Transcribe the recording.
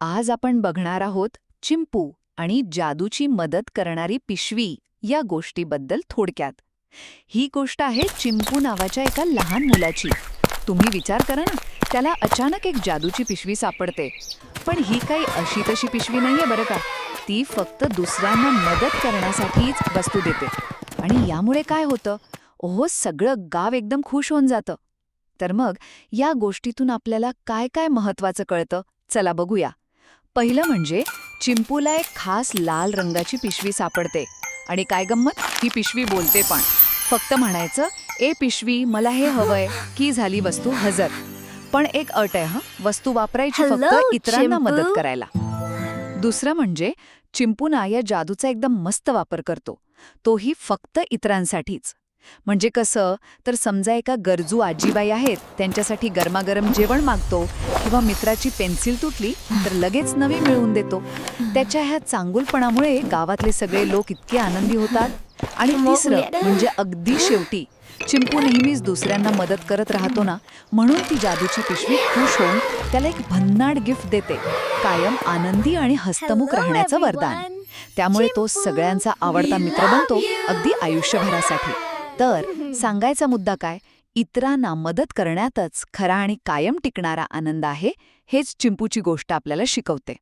आज आपण बघणार आहोत चिंपू आणि जादूची मदत करणारी पिशवी या गोष्टीबद्दल थोडक्यात. ही गोष्ट आहे चिंपू नावाच्या एका लहान मुलाची. तुम्ही विचार करा ना त्याला अचानक एक जादूची पिशवी सापडते. पण ही काही अशी तशी पिशवी नाहीये बरं का. ती फक्त दुसऱ्यांना मदत करण्यासाठीच वस्तू देते. आणि यामुळे काय होतं? ओहो सगळं गाव एकदम खुश होऊन जातं. तर मग या गोष्टीतून आपल्याला काय काय महत्वाचं कळतं? चला बघूया. पहिलं म्हणजे चिंपूला एक खास लाल रंगाची पिशवी सापडते. आणि काय गंमत? ही पिशवी बोलते पण. फक्त म्हणायचं ए पिशवी मला हे हवंय. की झाली वस्तू हजर. पण एक अट आहे हा. वस्तू वापरायची फक्त इतरांना मदत. करायला. दुसरं म्हणजे चिंपूना या जादूचा एकदम मस्त वापर करतो. तोही फक्त इतरांसाठीच. म्हणजे कसं तर समजा एका गरजू आजीबाई आहेत त्यांच्यासाठी गरमागरम जेवण मागतो किंवा मित्राची पेन्सिल तुटली तर लगेच नवी मिळवून देतो. त्याच्या ह्या चांगुलपणामुळे गावातले सगळे लोक इतके आनंदी होतात. आणि तिसरं म्हणजे अगदी शेवटी चिंपू नेहमीच दुसऱ्यांना मदत करत राहतो ना म्हणून ती जादूची पिशवी खुश होऊन त्याला एक भन्नाड गिफ्ट देते. कायम आनंदी आणि हस्तमुख राहण्याचं वरदान. त्यामुळे तो सगळ्यांचा आवडता मित्र बनतो. अगदी आयुष्यभरासाठी. तर सांगायचा मुद्दा काय? इतरांना मदत करण्यातच खरा आणि कायम टिकणारा आनंद आहे हेच चिंपूची गोष्ट आपल्याला शिकवते.